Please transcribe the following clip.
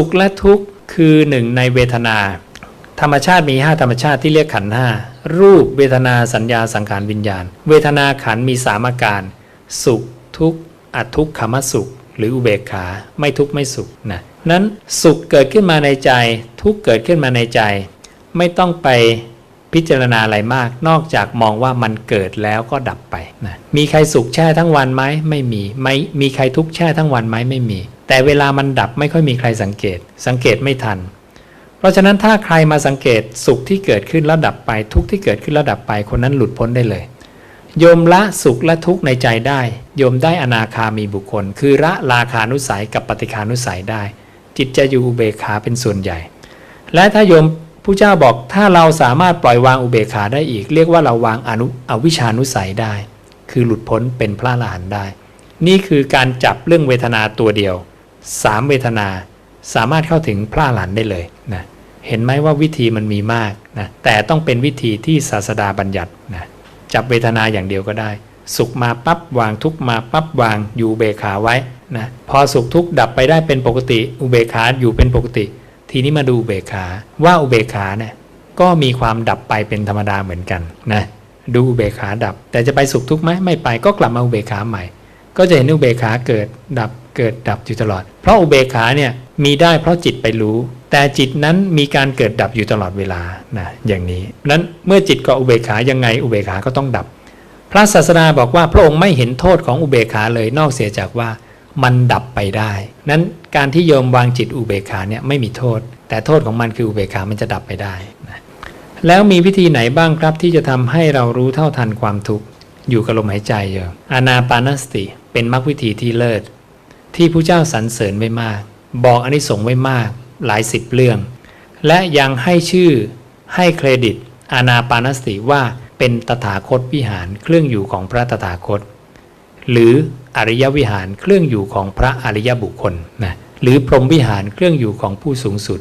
สุขและทุกข์คือหนึ่งในเวทนา ธรรมชาติมี 5 ธรรมชาติที่เรียกขันห้ารูปเวทนาสัญญาสังขารวิญญาณ เวทนาขันมีสามอาการ สุขทุกข์อทุกขมสุข หรืออุเบกขาไม่ทุกข์ไม่สุขนะนั้นสุขเกิดขึ้นมาในใจ ทุกข์เกิดขึ้นมาในใจ ไม่ต้องไปพิจารณาอะไรมาก นอกจากมองว่ามันเกิดแล้วก็ดับไปนะมีใครสุขแช่ทั้งวันไหมไม่มีไม่มีใครทุกข์แช่ทั้งวันไหมไม่มี แต่เวลามันดับไม่ค่อยมีใครสังเกต สังเกตไม่ทัน เพราะฉะนั้นถ้าใครมาสังเกตสุขที่เกิดขึ้นแล้วดับไปทุกข์ที่เกิดขึ้นแล้วดับไปคนนั้นหลุดพ้นได้เลย โยมละสุขและทุกข์ในใจได้ โยมได้อนาคามีบุคคล คือละราคานุสัยกับปฏิคานุสัยได้ จิตจะอยู่อุเบกขาเป็นส่วนใหญ่ และถ้าโยมผู้เจ้าบอกถ้าเราสามารถปล่อยวางอุเบกขาได้อีก เรียกว่าเราวางอนุอวิชานุสัยได้ คือหลุดพ้นเป็นพระอรหันต์ได้ นี่คือการจับเรื่องเวทนาตัวเดียว สามเวทนา สามารถเข้าถึงพระอรหันได้เลยนะเห็นไหมว่าวิธีมันมีมากนะแต่ต้องเป็นวิธีที่ศาสดาบัญญัตินะจับเวทนาอย่างเดียวก็ได้ สุขมาปั๊บวางทุกมาปั๊บวางอยู่เบขาไว้นะพอสุขทุกดับไปได้เป็นปกติ อุเบขาอยู่เป็นปกติ ทีนี้มาดูอุเบขาว่าอุเบขาเนี่ยก็มีความดับไปเป็นธรรมดาเหมือนกันนะดูอุเบขาดับ แต่จะไปสุขทุกข์ไหมไม่ไปก็กลับมาอุเบขาใหม่ ก็จะเห็นอุเบขาเกิดดับ เกิดดับอยู่ตลอด เพราะอุเบกขาเนี่ยมีได้เพราะจิตไปรู้ แต่จิตนั้นมีการเกิดดับอยู่ตลอดเวลานะอย่างนี้นั้นเมื่อจิตเกาะอุเบกขายังไงอุเบกขาก็ต้องดับ พระศาสดาบอกว่าพระองค์ไม่เห็นโทษของอุเบกขาเลยนอกเสียจากว่ามันดับไปได้ นั้นการที่โยมวางจิตอุเบกขาเนี่ยไม่มีโทษ แต่โทษของมันคืออุเบกขามันจะดับไปได้นะแล้วมีวิธีไหนบ้างครับที่จะทำให้เรารู้เท่าทันความทุกข์อยู่กับลมหายใจโยมอานาปานสติเป็นมรรควิธีที่เลิศ ที่ผู้เจ้าสรรเสริญไว้มาก บอกอนิสงส์ไว้มากหลายสิบเรื่อง และยังให้ชื่อให้เครดิตอานาปานสติว่าเป็นตถาคตวิหารเครื่องอยู่ของพระตถาคต หรืออริยวิหารเครื่องอยู่ของพระอริยบุคคลนะหรือพรหมวิหารเครื่องอยู่ของผู้สูงสุด